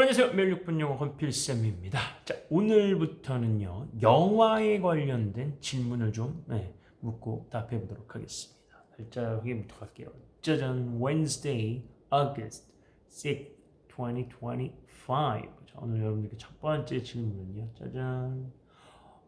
안녕하세요. 매일 6분 영어 건필쌤입니다. 자, 오늘부터는요, 영화에 관련된 질문을 좀 네, 묻고 답해 보도록 하겠습니다. 발자국부터 갈게요. 짜잔, Wednesday, August 6, 2025. 자, 오늘 여러분들께 첫 번째 질문은요, 짜잔.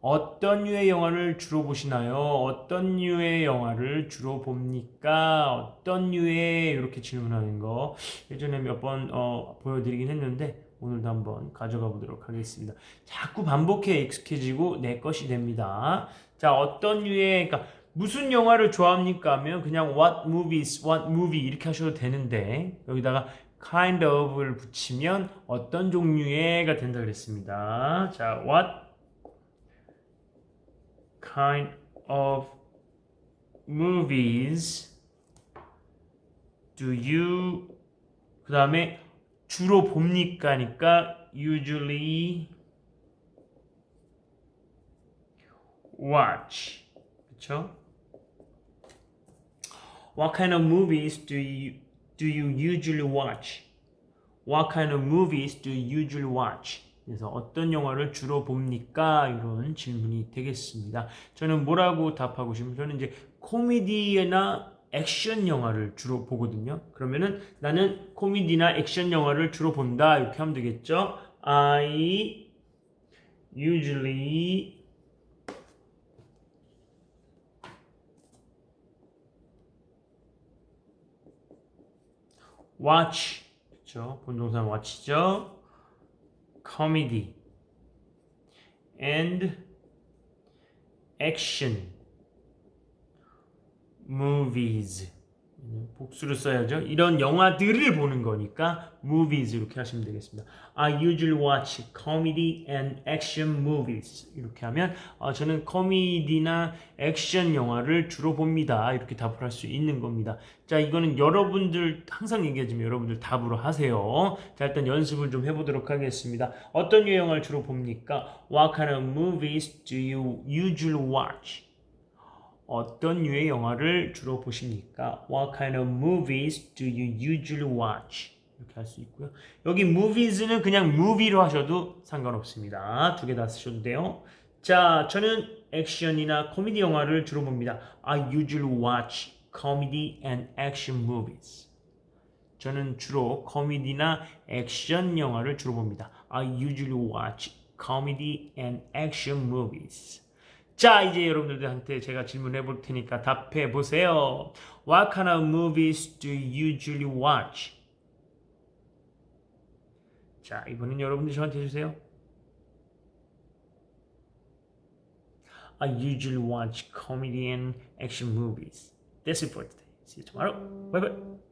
어떤 류의 영화를 주로 보시나요? 어떤 류의 영화를 주로 봅니까? 어떤 류의 이렇게 질문하는 거 예전에 몇번 어, 보여드리긴 했는데 오늘도 한번 가져가 보도록 하겠습니다. 자꾸 반복해 익숙해지고 내 것이 됩니다. 자, 어떤 류의 그러니까 무슨 영화를 좋아합니까? 하면 그냥 what movies, what movie 이렇게 하셔도 되는데 여기다가 kind of를 붙이면 어떤 종류의가 된다 그랬습니다. 자, what kind of movies do you 그 다음에 주로 봅니까니까 usually watch 그쵸? What kind of movies do you do you usually watch? What kind of movies do you usually watch? 그래서 어떤 영화를 주로 봅니까? 이런 질문이 되겠습니다. 저는 뭐라고 답하고 싶으면 저는 이제 코미디나 액션 영화를 주로 보거든요. 그러면은 나는 코미디나 액션 영화를 주로 본다 이렇게 하면 되겠죠. I usually watch 그렇죠. 본동사 watch죠. Comedy and action movies 복수를 써야죠. 이런 영화들을 보는 거니까 movies 이렇게 하시면 되겠습니다. I usually watch comedy and action movies 이렇게 하면 어, 저는 코미디나 액션 영화를 주로 봅니다. 이렇게 답을 할 수 있는 겁니다. 자, 이거는 여러분들 항상 얘기하지만 여러분들 답으로 하세요. 자, 일단 연습을 좀 해보도록 하겠습니다. 어떤 류 영화를 주로 봅니까? What kind of movies do you usually watch? 어떤 류의 영화를 주로 보십니까? What kind of movies do you usually watch? 이렇게 할 수 있고요. 여기 movies는 그냥 movie로 하셔도 상관없습니다. 두 개 다 쓰셔도 돼요. 자, 저는 액션이나 코미디 영화를 주로 봅니다. I usually watch comedy and action movies. 저는 주로 코미디나 액션 영화를 주로 봅니다. I usually watch comedy and action movies. 자, 이제 여러분들한테 제가 질문해 볼 테니까 답해 보세요. What kind of movies do you usually watch? 자, 이번엔 여러분들 저한테 해주세요. I usually watch comedy and action movies. That's it for today. See you tomorrow. Bye bye.